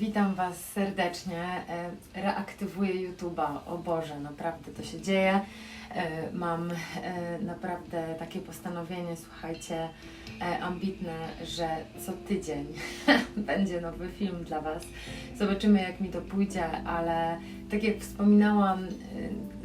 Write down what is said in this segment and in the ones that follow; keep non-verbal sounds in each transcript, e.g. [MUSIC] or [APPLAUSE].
Witam Was serdecznie. E, Reaktywuję YouTube'a. O Boże, naprawdę to się dzieje. E, Mam e, naprawdę takie postanowienie, słuchajcie, ambitne, że co tydzień [LAUGHS] będzie nowy film dla Was. Zobaczymy, jak mi to pójdzie, ale tak jak wspominałam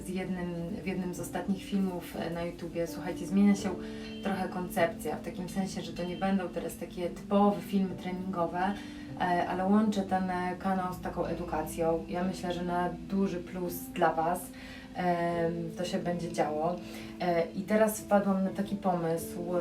z jednym, w jednym z ostatnich filmów na YouTubie, słuchajcie, zmienia się trochę koncepcja, w takim sensie, że to nie będą teraz takie typowe filmy treningowe, ale łączę ten e, kanał z taką edukacją. Ja myślę, że na duży plus dla Was to się będzie działo. E, I teraz wpadłam na taki pomysł,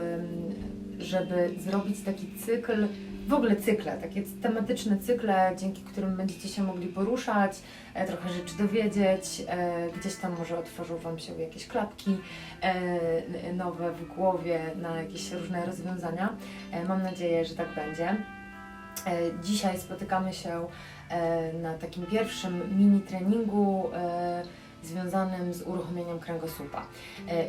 żeby zrobić taki cykl, w ogóle cykle, takie tematyczne cykle, dzięki którym będziecie się mogli poruszać, e, trochę rzeczy dowiedzieć, e, gdzieś tam może otworzą Wam się jakieś klapki e, nowe w głowie na jakieś różne rozwiązania. E, Mam nadzieję, że tak będzie. E, Dzisiaj spotykamy się e, na takim pierwszym mini treningu e, związanym z uruchomieniem kręgosłupa.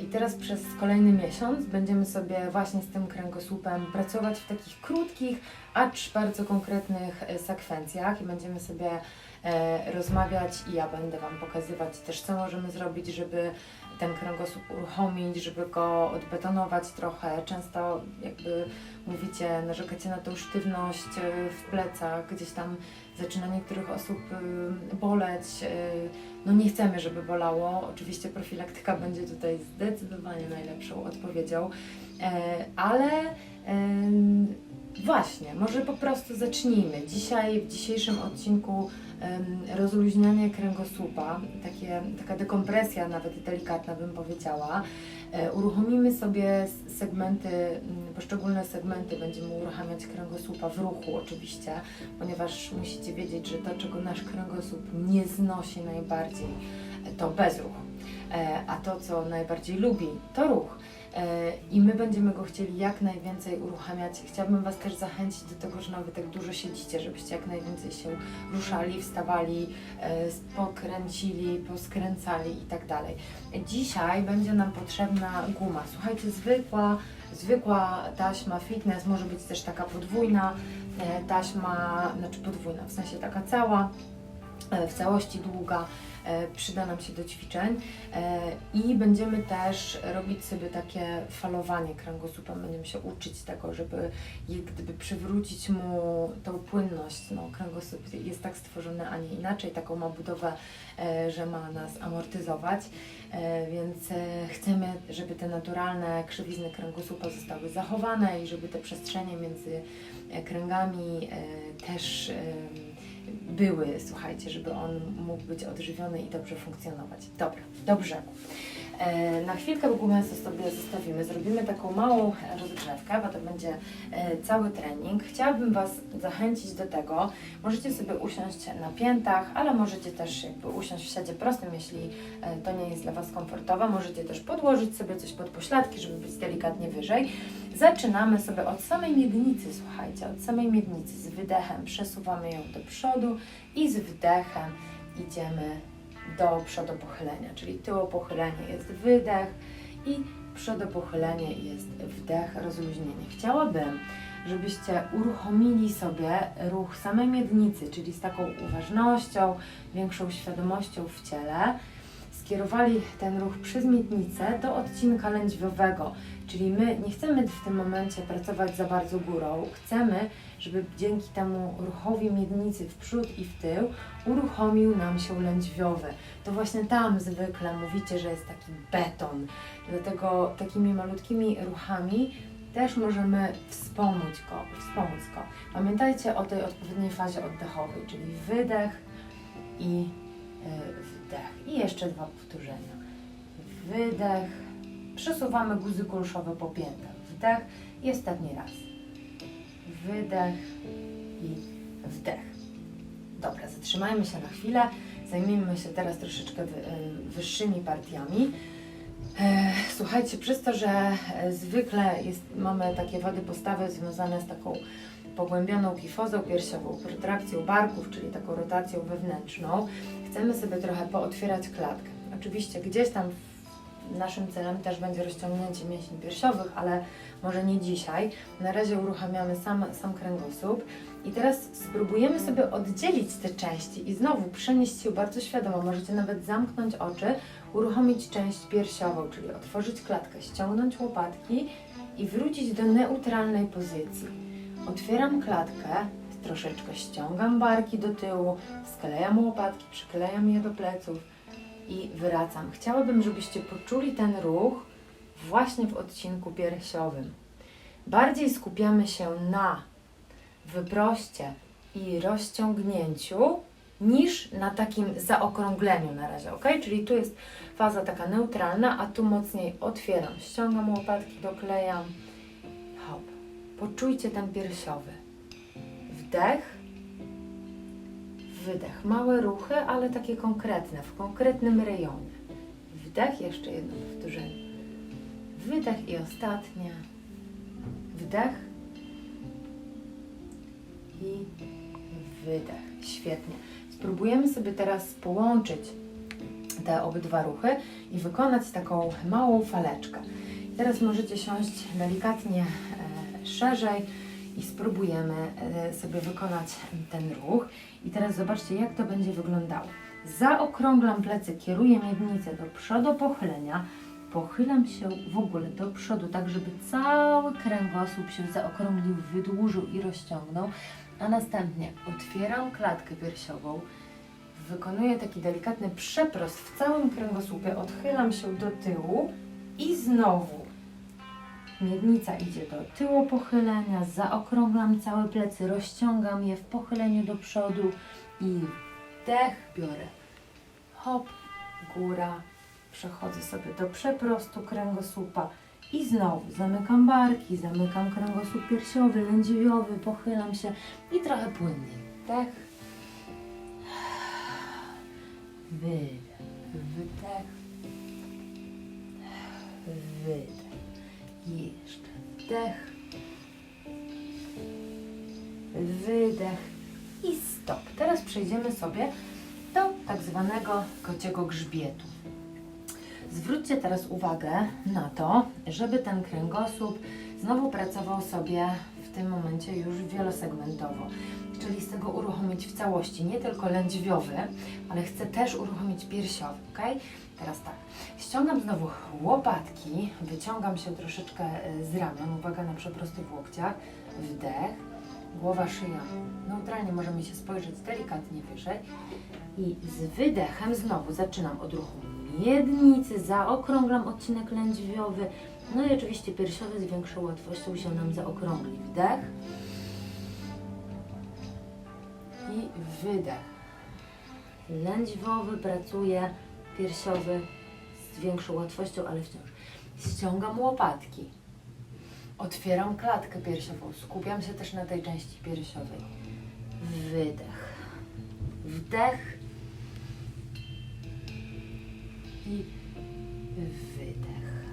I teraz przez kolejny miesiąc będziemy sobie właśnie z tym kręgosłupem pracować w takich krótkich, acz bardzo konkretnych sekwencjach i będziemy sobie rozmawiać i ja będę Wam pokazywać też, co możemy zrobić, żeby ten kręgosłup uruchomić, żeby go odbetonować trochę. Często jakby mówicie, narzekacie na tą sztywność e, w plecach, gdzieś tam zaczyna niektórych osób y, boleć. y, No nie chcemy, żeby bolało. Oczywiście profilaktyka [LAUGHS] będzie tutaj zdecydowanie najlepszą odpowiedzią, E, ale właśnie, może po prostu zacznijmy. Dzisiaj, w dzisiejszym odcinku rozluźnianie kręgosłupa, takie, taka dekompresja nawet delikatna bym powiedziała. E, Uruchomimy sobie segmenty, m, poszczególne segmenty będziemy uruchamiać kręgosłupa w ruchu oczywiście, ponieważ musicie wiedzieć, że to, czego nasz kręgosłup nie znosi najbardziej, to bezruch. E, A to, co najbardziej lubi, to ruch. E, I my będziemy go chcieli jak najwięcej uruchamiać. Chciałabym Was też zachęcić do tego, że nawet tak dużo siedzicie, żebyście jak najwięcej się ruszali, wstawali, e, pokręcili, poskręcali i tak dalej. Dzisiaj będzie nam potrzebna guma. Słuchajcie, zwykła, zwykła taśma fitness może być też taka podwójna e, taśma, znaczy podwójna, w sensie taka cała, w całości długa, e, przyda nam się do ćwiczeń e, i będziemy też robić sobie takie falowanie kręgosłupem, będziemy się uczyć tego, żeby jak gdyby przywrócić mu tą płynność. No, kręgosłup jest tak stworzony, a nie inaczej, taką ma budowę, e, że ma nas amortyzować, e, więc e, chcemy, żeby te naturalne krzywizny kręgosłupa zostały zachowane i żeby te przestrzenie między e, kręgami e, też były, słuchajcie, żeby on mógł być odżywiony i dobrze funkcjonować. Dobra, do brzegu. E, Na chwilkę gumę sobie zostawimy, zrobimy taką małą rozgrzewkę, bo to będzie e, cały trening. Chciałabym Was zachęcić do tego, możecie sobie usiąść na piętach, ale możecie też jakby usiąść w siadzie prostym, jeśli e, to nie jest dla Was komfortowe. Możecie też podłożyć sobie coś pod pośladki, żeby być delikatnie wyżej. Zaczynamy sobie od samej miednicy, słuchajcie, od samej miednicy z wydechem przesuwamy ją do przodu i z wdechem idziemy do przodopochylenia, czyli tyłopochylenie jest wydech i przodopochylenie jest wdech, rozluźnienie. Chciałabym, żebyście uruchomili sobie ruch samej miednicy, czyli z taką uważnością, większą świadomością w ciele, skierowali ten ruch przez miednicę do odcinka lędźwiowego, czyli my nie chcemy w tym momencie pracować za bardzo górą, chcemy, żeby dzięki temu ruchowi miednicy w przód i w tył uruchomił nam się lędźwiowy. To właśnie tam zwykle mówicie, że jest taki beton. Dlatego takimi malutkimi ruchami też możemy wspomóc go, wspomóc go. Pamiętajcie o tej odpowiedniej fazie oddechowej, czyli wydech i y, wdech. I jeszcze dwa powtórzenia. Wydech. Przesuwamy guzy kulszowe po piętach. Wdech i ostatni raz. Wydech i wdech. Dobra, zatrzymajmy się na chwilę. Zajmijmy się teraz troszeczkę y, wyższymi partiami. E, Słuchajcie, przez to, że e, zwykle jest, mamy takie wady postawy związane z taką pogłębioną kifozą piersiową, protrakcją barków, czyli taką rotacją wewnętrzną, chcemy sobie trochę pootwierać klatkę. Oczywiście gdzieś tam w, naszym celem też będzie rozciągnięcie mięśni piersiowych, ale może nie dzisiaj. Na razie uruchamiamy sam, sam kręgosłup i teraz spróbujemy sobie oddzielić te części i znowu przenieść się bardzo świadomo. Możecie nawet zamknąć oczy, uruchomić część piersiową, czyli otworzyć klatkę, ściągnąć łopatki i wrócić do neutralnej pozycji. Otwieram klatkę, troszeczkę ściągam barki do tyłu, sklejam łopatki, przyklejam je do pleców i wracam. Chciałabym, żebyście poczuli ten ruch właśnie w odcinku piersiowym. Bardziej skupiamy się na wyproście i rozciągnięciu niż na takim zaokrągleniu na razie, ok? Czyli tu jest faza taka neutralna, a tu mocniej otwieram, ściągam łopatki, doklejam. Hop. Poczujcie ten piersiowy. Wdech, wydech. Małe ruchy, ale takie konkretne, w konkretnym rejonie. Wdech, jeszcze jedno powtórzenie. Wydech i ostatnie. Wdech i wydech. Świetnie. Spróbujemy sobie teraz połączyć te obydwa ruchy i wykonać taką małą faleczkę. Teraz możecie siąść delikatnie e, szerzej i spróbujemy e, sobie wykonać ten ruch. I teraz zobaczcie, jak to będzie wyglądało. Zaokrąglam plecy, kieruję miednicę do przodu pochylenia, pochylam się w ogóle do przodu, tak żeby cały kręgosłup się zaokrąglił, wydłużył i rozciągnął, a następnie otwieram klatkę piersiową, wykonuję taki delikatny przeprost w całym kręgosłupie, odchylam się do tyłu i znowu miednica idzie do tyłu pochylenia, zaokrąglam całe plecy, rozciągam je w pochyleniu do przodu i wdech biorę. Hop, góra, przechodzę sobie do przeprostu kręgosłupa i znowu zamykam barki, zamykam kręgosłup piersiowy, lędźwiowy, pochylam się i trochę płynniej. Wdech, wydech, wydech, wydech. Jeszcze wdech, wydech i stop. Teraz przejdziemy sobie do tak zwanego kociego grzbietu. Zwróćcie teraz uwagę na to, żeby ten kręgosłup znowu pracował sobie w tym momencie już wielosegmentowo. Czyli z tego uruchomić w całości, nie tylko lędźwiowy, ale chcę też uruchomić piersiowy, ok? Teraz tak, ściągam znowu łopatki, wyciągam się troszeczkę e, z ramion, uwaga na przeprosty w łokciach, wdech, głowa, szyja, neutralnie możemy się spojrzeć delikatnie wyżej. I z wydechem znowu zaczynam od ruchu miednicy, zaokrąglam odcinek lędźwiowy, no i oczywiście piersiowy z większą łatwością się nam zaokrągli. Wdech i wydech. Lędźwiowy pracuje, piersiowy z większą łatwością, ale wciąż. Ściągam łopatki. Otwieram klatkę piersiową. Skupiam się też na tej części piersiowej. Wydech. Wdech i wydech.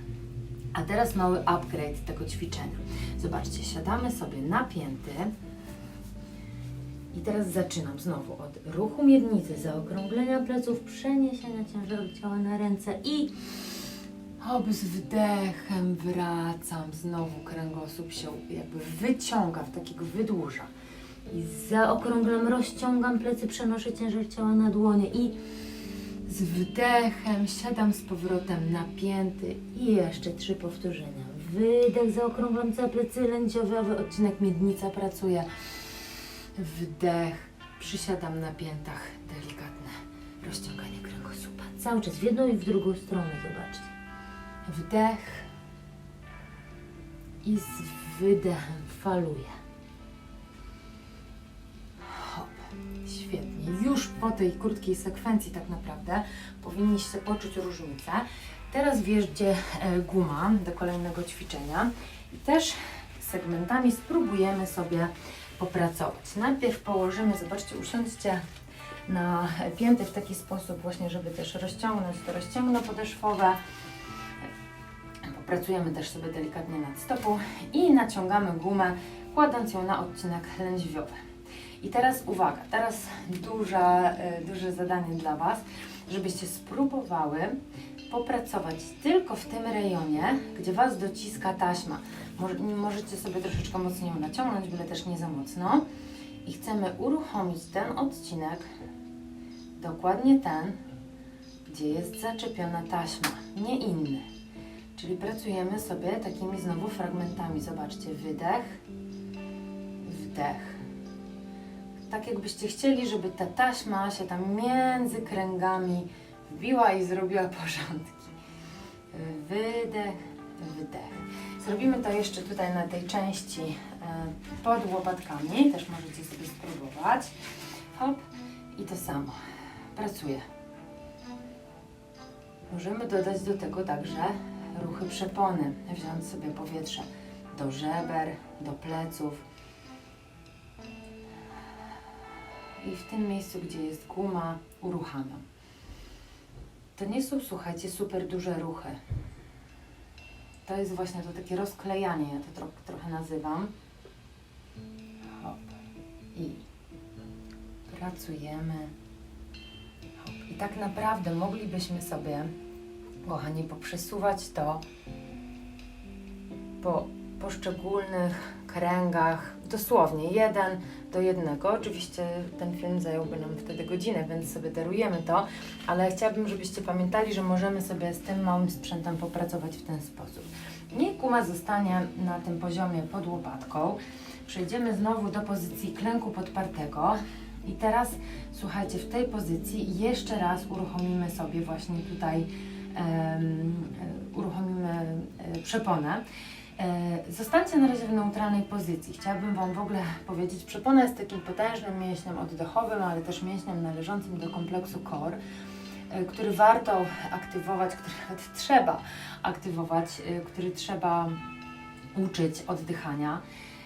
A teraz mały upgrade tego ćwiczenia. Zobaczcie, siadamy sobie napięty. I teraz zaczynam znowu od ruchu miednicy, zaokrąglenia pleców, przeniesienia ciężaru ciała na ręce i hop, z wdechem wracam. Znowu kręgosłup się jakby wyciąga, w takiego wydłuża. I zaokrąglam, rozciągam plecy, przenoszę ciężar ciała na dłonie i z wdechem siadam z powrotem napięty i jeszcze trzy powtórzenia. Wydech, zaokrąglam całe plecy lędziowe, odcinek miednica pracuje. Wdech, przysiadam na piętach, delikatne rozciąganie kręgosłupa. Cały czas w jedną i w drugą stronę, zobaczcie. Wdech i z wydechem faluję. Hop, świetnie. Już po tej krótkiej sekwencji tak naprawdę powinniście poczuć różnicę. Teraz wjeżdżę e, guma do kolejnego ćwiczenia i też segmentami spróbujemy sobie popracować. Najpierw położymy, zobaczcie, usiądźcie na pięty w taki sposób właśnie, żeby też rozciągnąć to rozciągno podeszwowe. Popracujemy też sobie delikatnie nad stopą i naciągamy gumę, kładąc ją na odcinek lędźwiowy. I teraz uwaga, teraz duża, e, duże zadanie dla Was, żebyście spróbowały popracować tylko w tym rejonie, gdzie Was dociska taśma. Może, możecie sobie troszeczkę mocniej naciągnąć, byle też nie za mocno. I chcemy uruchomić ten odcinek, dokładnie ten, gdzie jest zaczepiona taśma, nie inny. Czyli pracujemy sobie takimi znowu fragmentami. Zobaczcie, wydech, wdech. Tak jakbyście chcieli, żeby ta taśma się tam między kręgami wbiła i zrobiła porządki. Wydech, wdech. Zrobimy to jeszcze tutaj na tej części e, pod łopatkami. Też możecie sobie spróbować. Hop. I to samo. Pracuję. Możemy dodać do tego także ruchy przepony. Wziąć sobie powietrze do żeber, do pleców. I w tym miejscu, gdzie jest guma, uruchamiam. To nie są, słuchajcie, super duże ruchy. To jest właśnie to takie rozklejanie, ja to tro trochę nazywam. Hop. I pracujemy. Hop. I tak naprawdę moglibyśmy sobie, kochani, poprzesuwać to po poszczególnych kręgach, dosłownie jeden do jednego. Oczywiście ten film zająłby nam wtedy godzinę, więc sobie darujemy to, ale chciałabym, żebyście pamiętali, że możemy sobie z tym małym sprzętem popracować w ten sposób. Niech guma zostanie na tym poziomie pod łopatką. Przejdziemy znowu do pozycji klęku podpartego. I teraz słuchajcie, w tej pozycji jeszcze raz uruchomimy sobie właśnie tutaj e, uruchomimy e, przeponę. E, Zostańcie na razie w neutralnej pozycji. Chciałabym Wam w ogóle powiedzieć, przepona jest takim potężnym mięśniem oddechowym, ale też mięśniem należącym do kompleksu core, który warto aktywować, który nawet trzeba aktywować, e, który trzeba uczyć oddychania.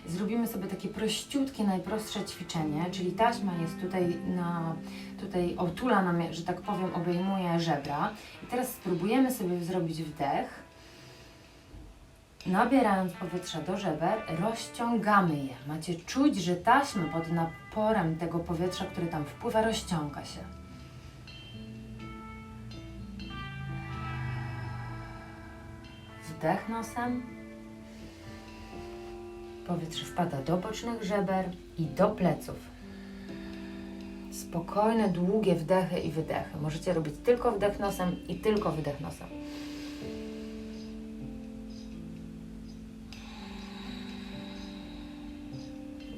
Zrobimy sobie takie prościutkie, najprostsze ćwiczenie, czyli taśma jest tutaj na, tutaj otula nam, że tak powiem, obejmuje żebra. I teraz spróbujemy sobie zrobić wdech. Nabierając powietrza do żeber, rozciągamy je. Macie czuć, że taśma pod naporem tego powietrza, które tam wpływa, rozciąga się. Wdech nosem. Powietrze wpada do bocznych żeber i do pleców. Spokojne, długie wdechy i wydechy. Możecie robić tylko wdech nosem i tylko wydech nosem.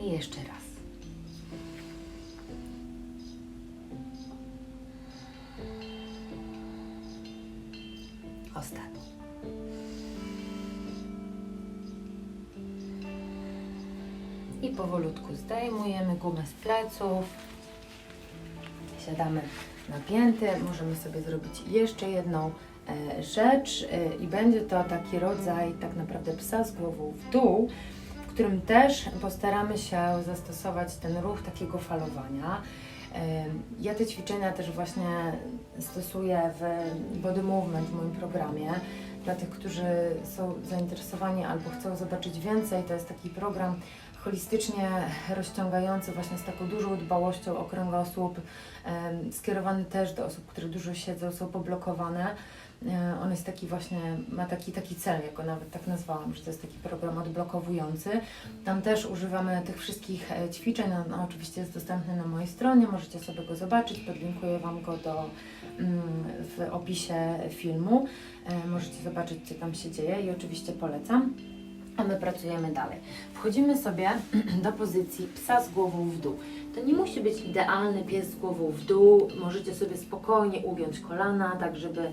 I jeszcze raz. Ostatni. I powolutku zdejmujemy gumę z pleców. Siadamy napięty. Możemy sobie zrobić jeszcze jedną e, rzecz e, i będzie to taki rodzaj tak naprawdę psa z głową w dół, którym też postaramy się zastosować ten ruch takiego falowania. Ja te ćwiczenia też właśnie stosuję w Body Movement w moim programie. Dla tych, którzy są zainteresowani albo chcą zobaczyć więcej, to jest taki program holistycznie rozciągający właśnie z taką dużą dbałością o kręgosłup, skierowany też do osób, które dużo siedzą, są poblokowane. E, On jest taki właśnie, ma taki, taki cel, jak go nawet tak nazwałam, że to jest taki program odblokowujący. Tam też używamy tych wszystkich e, ćwiczeń, no, oczywiście jest dostępny na mojej stronie, możecie sobie go zobaczyć, podlinkuję Wam go do, mm, w opisie filmu. E, Możecie zobaczyć, co tam się dzieje i oczywiście polecam. A my pracujemy dalej. Wchodzimy sobie [CLEARS THROAT] do pozycji psa z głową w dół. To nie musi być idealny pies z głową w dół. Możecie sobie spokojnie ugiąć kolana, tak żeby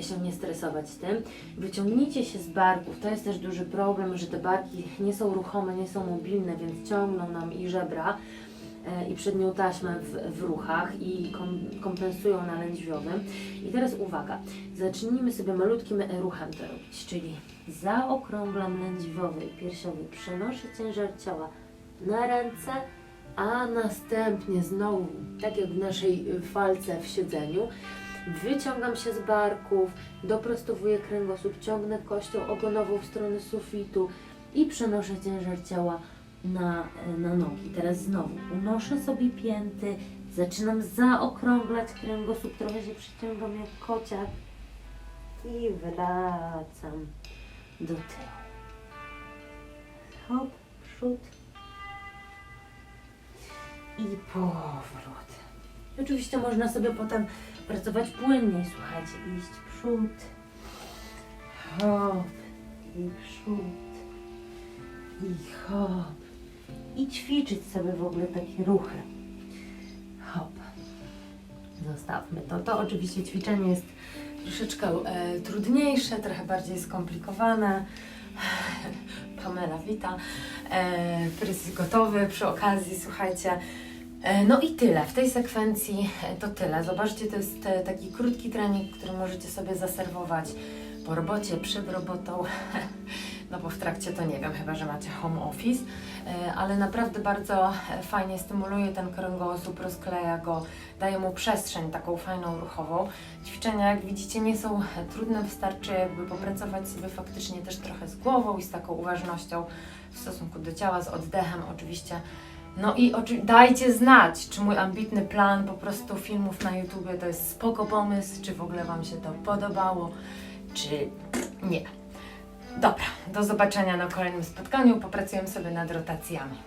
się nie stresować tym. Wyciągnijcie się z barków. To jest też duży problem, że te barki nie są ruchome, nie są mobilne, więc ciągną nam i żebra i przednią taśmę w, w ruchach i kom, kompensują na lędźwiowym. I teraz uwaga, zacznijmy sobie malutkim ruchem to robić, czyli zaokrąglam lędźwiowy i piersiowy, przenoszę ciężar ciała na ręce, a następnie znowu, tak jak w naszej falce w siedzeniu, wyciągam się z barków, doprostowuję kręgosłup, ciągnę kością ogonową w stronę sufitu i przenoszę ciężar ciała na, na nogi. Teraz znowu unoszę sobie pięty, zaczynam zaokrąglać kręgosłup, trochę się przyciągam jak kociak I wracam do tyłu. Hop, przód. I powrót. Oczywiście można sobie potem pracować płynniej, słuchajcie, iść przód, hop i przód i hop i ćwiczyć sobie w ogóle takie ruchy. Hop. Zostawmy to. To oczywiście ćwiczenie jest troszeczkę e, trudniejsze, trochę bardziej skomplikowane. [SIGHS] Pamela wita. E, Prys gotowy przy okazji, słuchajcie. E, No i tyle. W tej sekwencji e, to tyle. Zobaczcie, to jest e, taki krótki trening, który możecie sobie zaserwować po robocie, przed robotą. [LAUGHS] No bo w trakcie to nie wiem, chyba że macie home office, E, ale naprawdę bardzo e, fajnie stymuluje ten kręgosłup, rozkleja go, daje mu przestrzeń taką fajną, ruchową. Ćwiczenia, jak widzicie, nie są trudne, wystarczy jakby popracować sobie faktycznie też trochę z głową i z taką uważnością w stosunku do ciała, z oddechem oczywiście. No i dajcie znać, czy mój ambitny plan po prostu filmów na YouTube to jest spoko pomysł, czy w ogóle Wam się to podobało, czy nie. Dobra, do zobaczenia na kolejnym spotkaniu. Popracujemy sobie nad rotacjami.